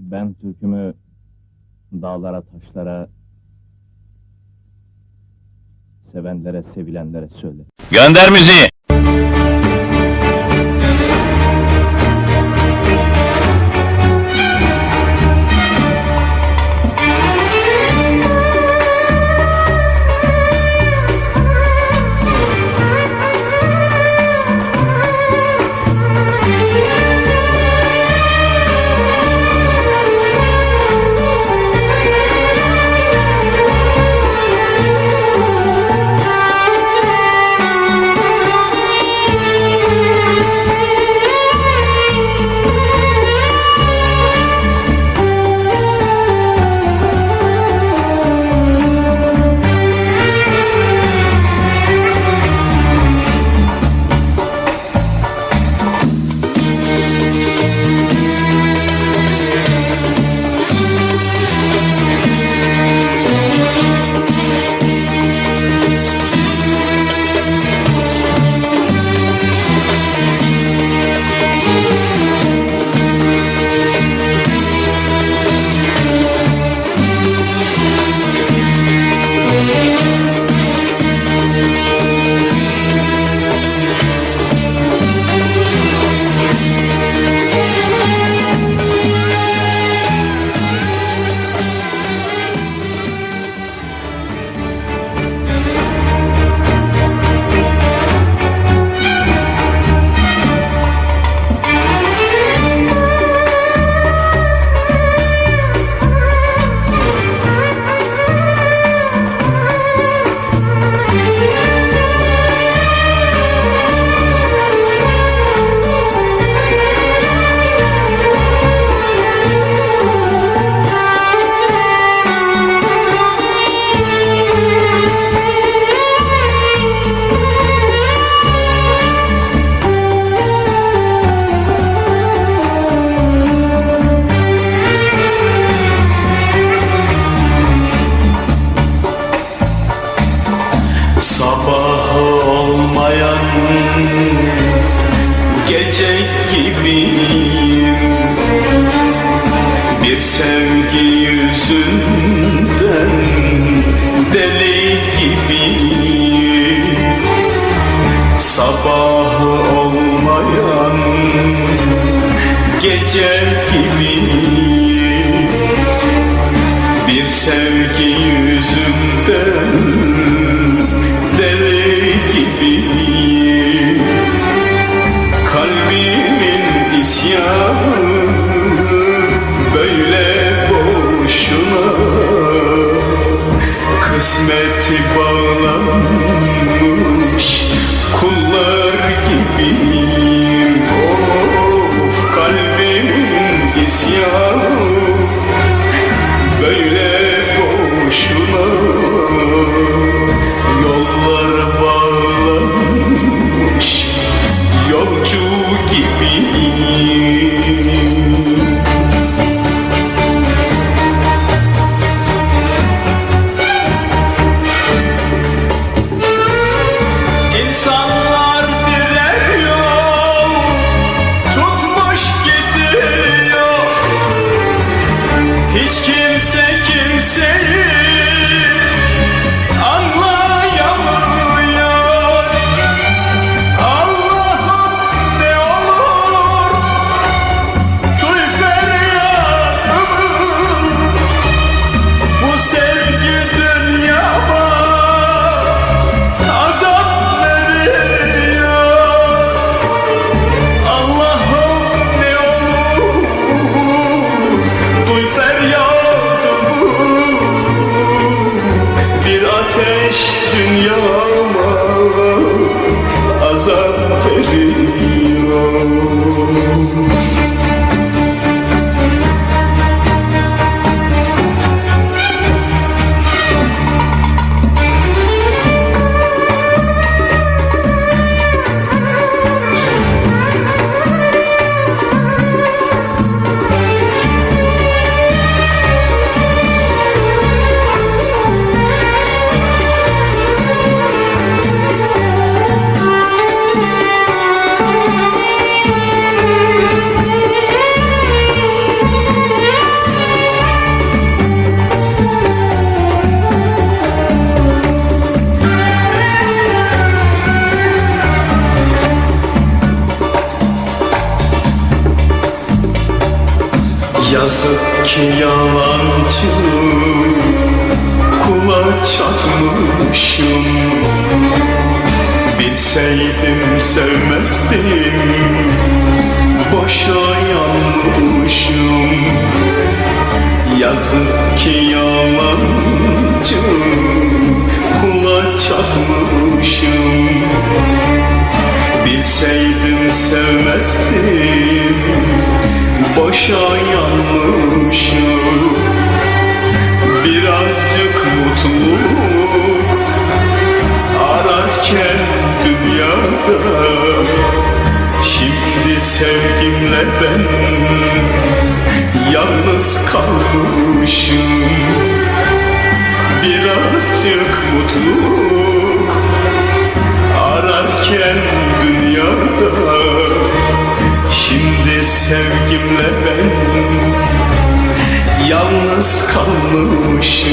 Ben türkümü dağlara, taşlara, sevenlere, sevilenlere söyle. Gönder müziği. Sevgi yüzünden deli gibiyim. Sabahı bağlanmış Yazık ki yalancı Kula çatmışım. Bilseydim sevmezdim Boşa yanmışım. Yazık ki yalancı Kula çatmışım. Bilseydim sevmezdim Boşa yanmışım. Birazcık mutluluk Ararken dünyada. Şimdi sevgimle ben Yalnız kalmışım. Birazcık mutluluk Ararken dünyada sevgimle ben Yalnız kalmışım